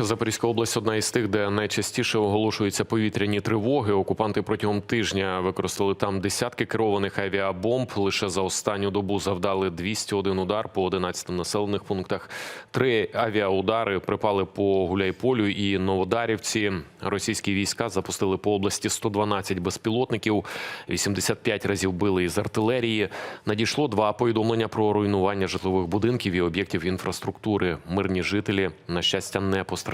Запорізька область одна із тих, де найчастіше оголошуються повітряні тривоги. Окупанти протягом тижня використали там десятки керованих авіабомб. Лише за останню добу завдали 201 удар по 11 населених пунктах. Три авіаудари припали по Гуляйполю і Новодарівці. Російські війська запустили по області 112 безпілотників, 85 разів били із артилерії. Надійшло два повідомлення про руйнування житлових будинків і об'єктів інфраструктури. Мирні жителі, на щастя, не постраждали.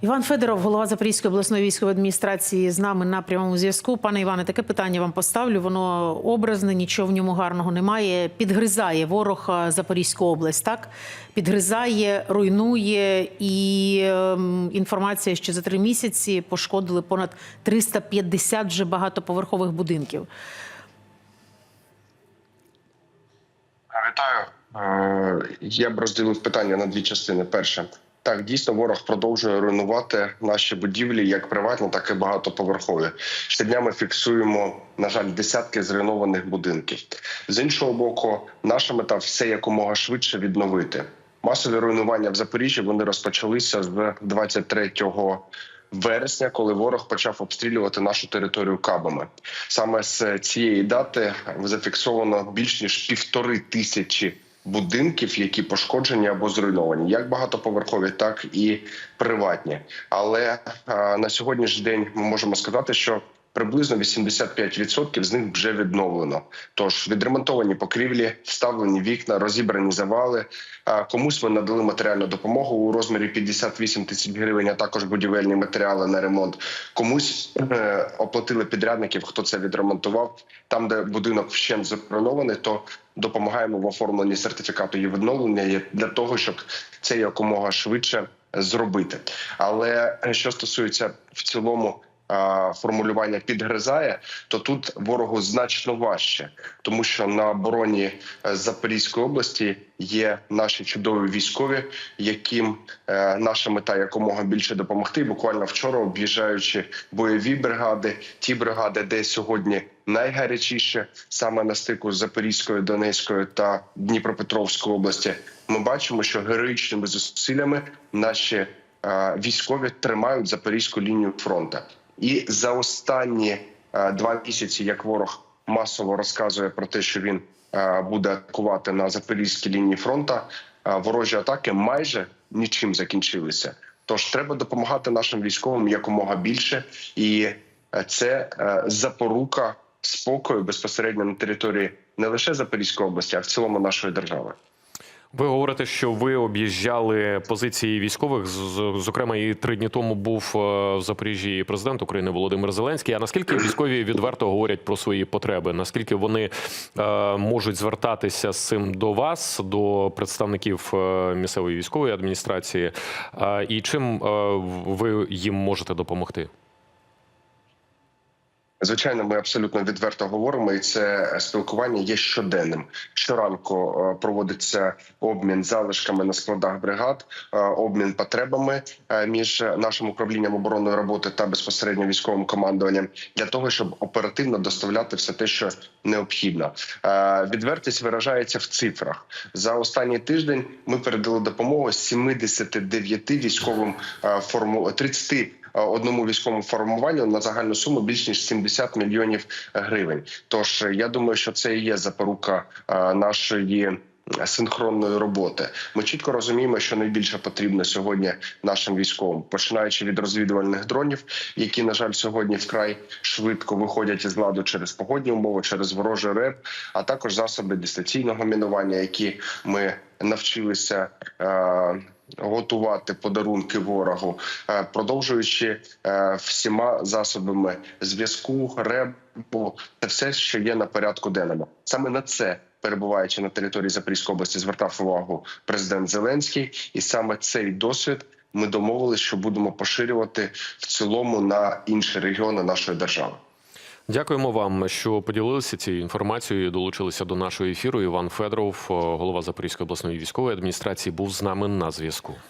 Іван Федоров, голова Запорізької обласної військової адміністрації, з нами на прямому зв'язку. Пане Іване, таке питання вам поставлю. Воно образне, нічого в ньому гарного немає. Підгризає ворог Запорізьку область, так підгризає, руйнує і ем, інформація, що за три місяці пошкодили понад 350 вже багатоповерхових будинків. Вітаю. Е, Я б розділив питання на дві частини. Перше, так дійсно ворог продовжує руйнувати наші будівлі, як приватні, так і багатоповерхові. Щодня ми фіксуємо, на жаль, десятки зруйнованих будинків. З іншого боку, наша мета все якомога швидше відновити. Масові руйнування в Запоріжжі вони розпочалися з 23 вересня, коли ворог почав обстрілювати нашу територію кабами. Саме з цієї дати зафіксовано більш ніж півтори тисячі будинків, які пошкоджені або зруйновані, як багатоповерхові, так і приватні. Але на сьогоднішній день ми можемо сказати, що Приблизно 85% з них вже відновлено. Тож відремонтовані покрівлі, вставлені вікна, розібрані завали. Комусь ми надали матеріальну допомогу у розмірі 58 тисяч гривень, а також будівельні матеріали на ремонт. Комусь е, оплатили підрядників, хто це відремонтував. Там, де будинок вщент зруйнований, то допомагаємо в оформленні сертифікату її відновлення для того, щоб це якомога швидше зробити. Але е, що стосується в цілому формулювання підгризає, то тут ворогу значно важче, тому що на обороні е, Запорізької області є наші чудові військові, яким е, наша мета якомога більше допомогти. Буквально вчора об'їжджаючи бойові бригади, ті бригади, де сьогодні найгарячіше саме на стику з Запорізькою, Донецькою та Дніпропетровської області, ми бачимо, що героїчними зусиллями наші е, військові тримають запорізьку лінію фронту. І за останні е, два місяці, як ворог масово розказує про те, що він е, буде атакувати на запорізькій лінії фронту, е, ворожі атаки майже нічим закінчилися. Тож треба допомагати нашим військовим якомога більше, і це запорука спокою безпосередньо на території не лише Запорізької області, а в цілому нашої держави. Ви говорите, що ви об'їжджали позиції військових. Зокрема, і три дні тому був е, в Запоріжжі президент України Володимир Зеленський. А наскільки військові відверто говорять про свої потреби? Наскільки вони е, можуть звертатися з цим до вас, до представників е, місцевої військової адміністрації? І чим ви їм можете допомогти? Звичайно, ми абсолютно відверто говоримо, і це спілкування є щоденним. Щоранку е, проводиться обмін залишками на складах бригад, е, обмін потребами е, між нашим управлінням оборонної роботи та безпосередньо військовим командуванням для того, щоб оперативно доставляти все те, що необхідно. Відвертість виражається в цифрах. За останній тиждень ми передали допомогу 79 військовим форму 30 одному військовому формуванню на загальну суму більш ніж 70 мільйонів гривень. Тож е, я думаю, що це і є запорука е, нашої. Синхронної роботи ми чітко розуміємо, що найбільше потрібно сьогодні нашим військовим, починаючи від розвідувальних дронів, які на жаль сьогодні вкрай швидко виходять із ладу через погодні умови, через ворожий реп, а також засоби дистанційного мінування, які ми навчилися. Е- Готувати подарунки ворогу, е, продовжуючи е, всіма засобами зв'язку, ребу та все, що є на порядку денному. Саме на це, перебуваючи на території Запорізької області, звертав увагу президент Зеленський, і саме цей досвід ми домовилися, що будемо поширювати в цілому на інші регіони нашої держави. Дякуємо вам, що поділилися цією інформацією. Долучилися до нашого ефіру. Іван Федоров, голова Запорізької обласної військової адміністрації, був з нами на зв'язку.